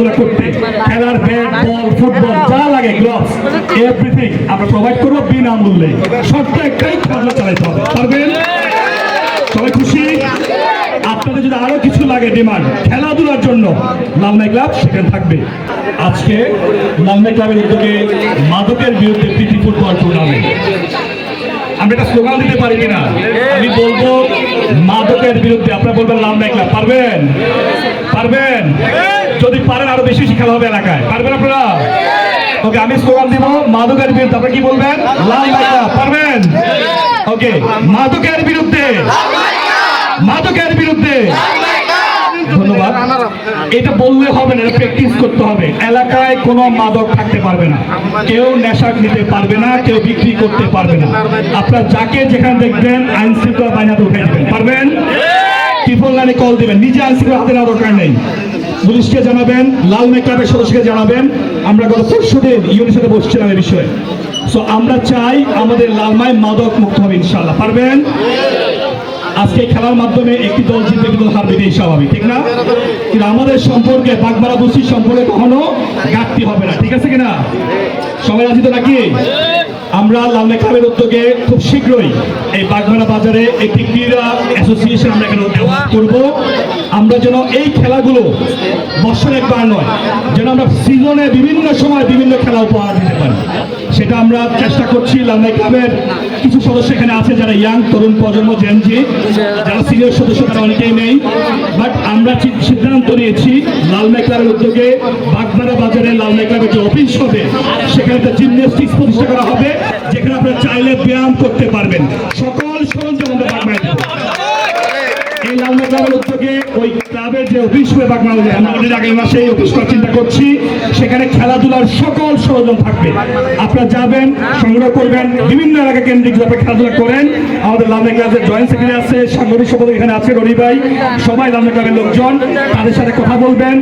খেলাধুলা করতে, খেলার ব্যাট বল ফুটবল যা লাগে গ্লাভস এভরিথিং আমরা প্রোভাইড করব বিনামূল্যে। শর্ত একটাই খেলাধুলা চালাইতে হবে। পারবেন? সবাই খুশি? আপনাদের যদি আরও কিছু লাগে ডিমান্ড খেলাধুলার জন্য লালমাই ক্লাব সেখানে থাকবে। আজকে লালমাই ক্লাবের উদ্যোগে মাদকের বিরুদ্ধে প্রীতি ফুটবল টুর্নামেন্ট আমরা একটা স্লোগান দিতে পারি কিনা? আমি বলব, মাদকের বিরুদ্ধে, আপনারা বলবেন লালমাই ক্লাব পারবেন? পারবেন? যদি পারেন আরও বেশি খেলা হবে এলাকায়। পারবেন আপনারা? ওকে, আমি স্লোগান দিব, মাদকের বিরুদ্ধে। আপনারা কি বলবেন? ক্লাব পারবেন? ওকে, মাদকের বিরুদ্ধে। মাদকের বিরুদ্ধে। ধন্যবাদ। এটা বললে হবে না প্র্যাকটিস করতে হবে। এলাকায় কোনো মাদক থাকতে পারবে না। কেউ নেশা নিতে পারবে না, কেউ বিক্রি করতে পারবে না। আপনার যাকে যেখানে দেখবেন, আইন শৃঙ্খলা বাহিনীতে উঠে দিবেন। পারবেন? টিফোন লাইনে কল দিবেন। নিজে আইন শৃঙ্খলা হাতে নেওয়ার দরকার নেই। পুলিশকে জানাবেন, লাল মেকআপের সদস্যকে জানাবেন। আমরা গত পরশু দিন ইউনির সাথে বসছিলাম এই বিষয়ে। সো আমরা চাই আমাদের লালমাই মাদক মুক্ত হবে ইনশাল্লাহ পারবেন? আজকে খেলার মাধ্যমে একটি দল জিতবে একটি দল হারবে এটাই স্বাভাবিক, ঠিক না? কিন্তু আমাদের সম্পর্কে, বাগমারা বস্তির সম্পর্কে কখনো ঘাটতি হবে না, ঠিক আছে কিনা? সবাই আছি তো নাকি? আমরা লালমে ক্লাবের উদ্যোগে খুব শীঘ্রই এই বাগমারা বাজারে একটি ক্রীড়া অ্যাসোসিয়েশন আমরা এখানে করব। আমরা যেন এই খেলাগুলো বছর একবার নয়, যেন আমরা সিজনে বিভিন্ন সময় বিভিন্ন খেলা উপহার দিতে পারি। সেটা আমরা চেষ্টা করছি লালমাই ক্লাবের কিছু সদস্য এখানে আছে, যারা ইয়াং তরুণ প্রজন্ম জেনজি যারা সিনিয়র সদস্য, তারা অনেকেই নেই। বাট আমরা সিদ্ধান্ত নিয়েছি লালমেকার উদ্যোগে বাগদারা বাজারে লাল ক্লাবের যে অফিস হবে, সেখানে একটা জিমন্যাস্টিক্স প্রতিষ্ঠা করা হবে, যেখানে আপনারা চাইলে ব্যায়াম করতে পারবেন। সকল ক্লাবের যে অফিস আমরা অলরেডি আগামী মাসে এই অফিস চিন্তা করছি। সেখানে খেলাধুলার সকল সরঞ্জাম থাকবে। আপনারা যাবেন, সংগ্রহ করবেন, বিভিন্ন এলাকা কেন্দ্রিক যাতে খেলাধুলা করেন। আমাদের লামে ক্লাসের জয়েন্ট সেক্রেটারি আছে, সাংগঠনিক সম্পাদক এখানে আছে রনি ভাই। সবাই লামে ক্লাবের লোকজন, তাদের সাথে কথা বলবেন।